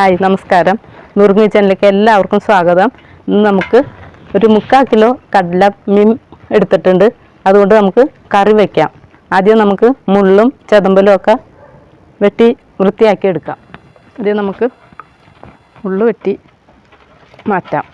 Hi നമസ്കാരം. നുറുങ്ങി ചാനലിലേക്ക് എല്ലാവർക്കും സ്വാഗതം. ഇന്ന് നമുക്ക് ഒരു മുക്കാൽ കിലോ കടല മീൻ എടുത്തിട്ടുണ്ട്. അതുകൊണ്ട് നമുക്ക് കറി വയ്ക്കാം ആദ്യം നമുക്ക് മുള്ളും ചതമ്പലും ഒക്കെ വെട്ടി വൃത്തിയാക്കി എടുക്കാം. ആദ്യം നമുക്ക് മുള്ളു വെട്ടി മാറ്റാം.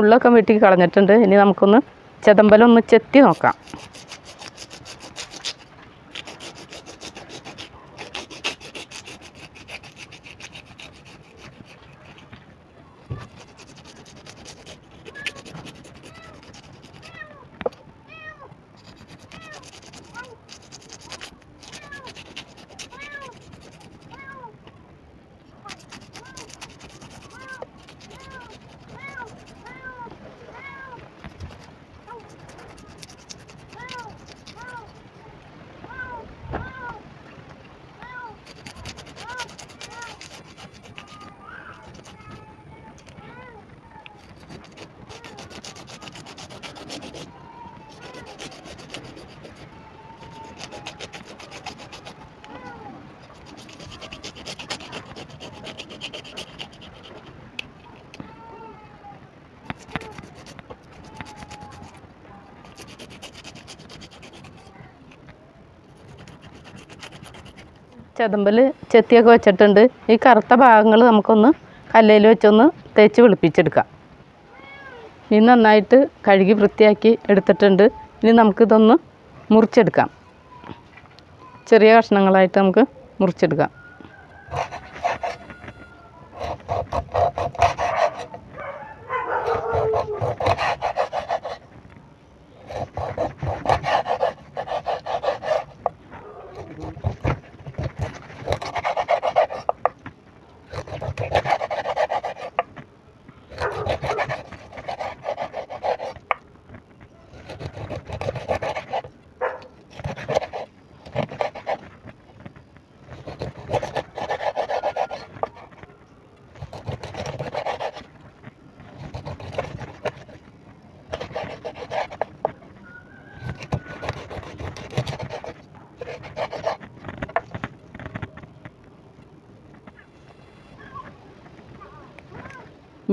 മുള്ളൊക്കെ വെട്ടി കളഞ്ഞിട്ടുണ്ട്. ഇനി നമുക്കൊന്ന് ചെതമ്പലം ഒന്ന് ചെത്തി നോക്കാം. ചെതമ്പൽ ചെത്തിയൊക്കെ വെച്ചിട്ടുണ്ട്. ഈ കറുത്ത ഭാഗങ്ങൾ നമുക്കൊന്ന് കല്ലയിൽ വെച്ചൊന്ന് തേച്ച് വെളുപ്പിച്ചെടുക്കാം ഇനി നന്നായിട്ട് കഴുകി വൃത്തിയാക്കി എടുത്തിട്ടുണ്ട്. ഇനി നമുക്കിതൊന്ന് മുറിച്ചെടുക്കാം. ചെറിയ കഷ്ണങ്ങളായിട്ട് നമുക്ക് മുറിച്ചെടുക്കാം.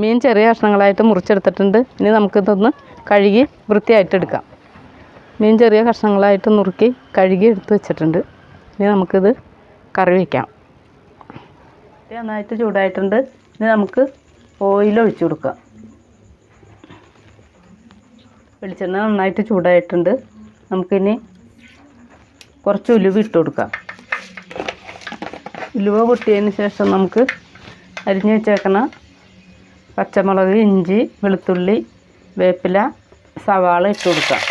മീൻ ചെറിയ കഷ്ണങ്ങളായിട്ട് മുറിച്ചെടുത്തിട്ടുണ്ട്. ഇനി നമുക്കിതൊന്ന് കഴുകി വൃത്തിയായിട്ട് എടുക്കാം. മീൻ ചെറിയ കഷ്ണങ്ങളായിട്ട് നുറുക്കി കഴുകി എടുത്ത് വെച്ചിട്ടുണ്ട്. ഇനി നമുക്കിത് കറി വയ്ക്കാം നന്നായിട്ട് ചൂടായിട്ടുണ്ട്. ഇനി നമുക്ക് ഓയിൽ ഒഴിച്ചു കൊടുക്കാം. വെളിച്ചെണ്ണ നന്നായിട്ട് ചൂടായിട്ടുണ്ട്. നമുക്കിനി കുറച്ച് ഉലുവ ഇട്ട് കൊടുക്കാം. ഉലുവ പൊട്ടിയതിന് ശേഷം നമുക്ക് അരിഞ്ഞു വെച്ചേക്കണ പച്ചമുളക് ഇഞ്ചി വെളുത്തുള്ളി വേപ്പില സവാള ഇട്ട് കൊടുക്കാം.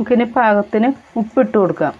നമുക്കിനി പാകത്തിന് ഉപ്പിട്ട് കൊടുക്കാം.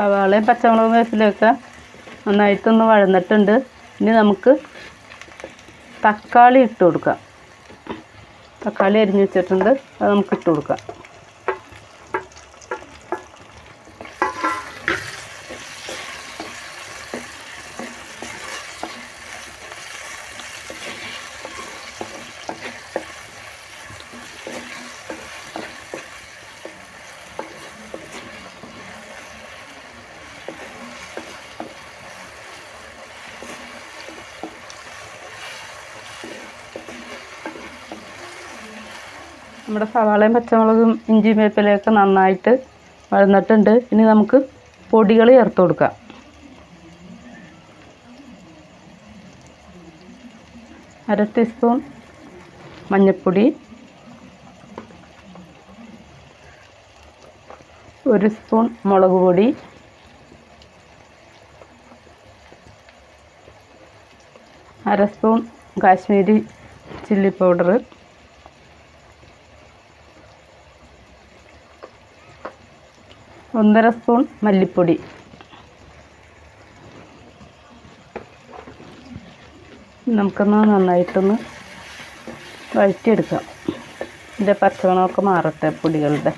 സവാളയും പച്ചമുളകും വേപ്പിലൊക്കെ നന്നായിട്ടൊന്ന് വഴന്നിട്ടുണ്ട്. ഇനി നമുക്ക് തക്കാളി ഇട്ട് കൊടുക്കാം. തക്കാളി അരിഞ്ഞ് വെച്ചിട്ടുണ്ട്. അത് നമുക്ക് ഇട്ട് കൊടുക്കാം. നമ്മുടെ സവാളയും പച്ചമുളകും ഇഞ്ചിയും വേപ്പിലയൊക്കെ നന്നായിട്ട് വഴന്നിട്ടുണ്ട്. ഇനി നമുക്ക് പൊടികൾ ചേർത്ത് കൊടുക്കാം. അര ടീസ്പൂൺ മഞ്ഞൾപ്പൊടി ഒരു സ്പൂൺ മുളക് പൊടി അര സ്പൂൺ കാശ്മീരി ചില്ലി പൗഡർ ഒന്നര സ്പൂൺ മല്ലിപ്പൊടി. നമുക്കൊന്ന് നന്നായിട്ടൊന്ന് വഴറ്റിയെടുക്കാം. ഇതിന്റെ പച്ചമണമൊക്കെ മാറട്ടെ പൊടികളുടെ.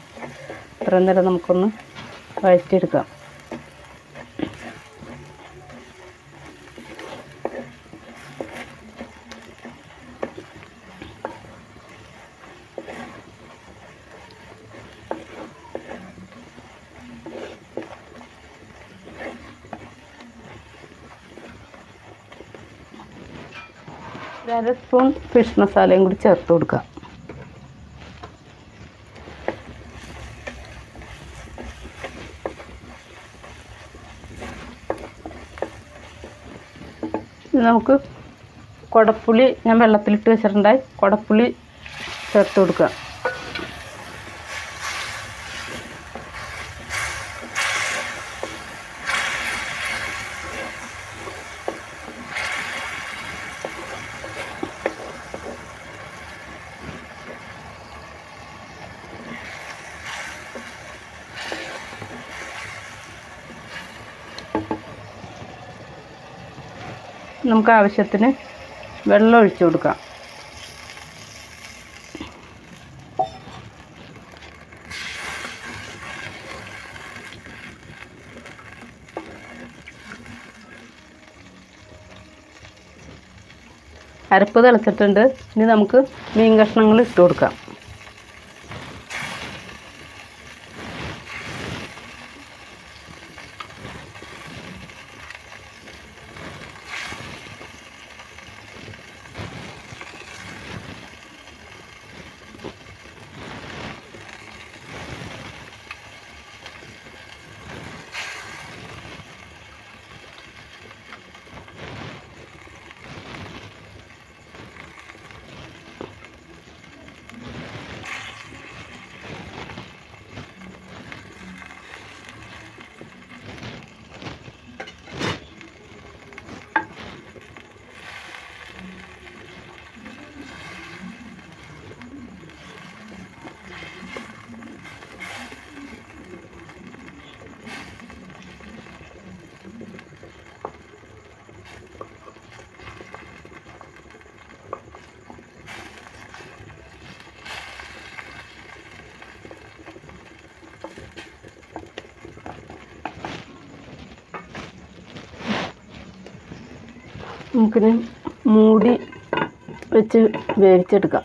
ഇത്രയും നേരം നമുക്കൊന്ന് വഴറ്റിയെടുക്കാം. അര സ്പൂൺ ഫിഷ് മസാലയും കൂടി ചേർത്ത് കൊടുക്കുക നമുക്ക് കുടപ്പുളി ഞാൻ വെള്ളത്തിലിട്ട് വെച്ചിട്ടുണ്ടായി. കുടപ്പുളി ചേർത്ത് കൊടുക്കുക നമുക്ക് ആവശ്യത്തിന് വെള്ളം ഒഴിച്ചു കൊടുക്കാം. അരപ്പ് തിളച്ചിട്ടുണ്ട്. ഇനി നമുക്ക് മീൻ കഷ്ണങ്ങൾ ഇട്ട് കൊടുക്കാം. നമുക്കിനി മൂടി വെച്ച് വേവിച്ചെടുക്കാം.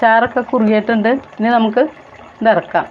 ചാറൊക്കെ കുറുകിയിട്ടുണ്ട്. ഇനി നമുക്ക് ഇത് ഇറക്കാം.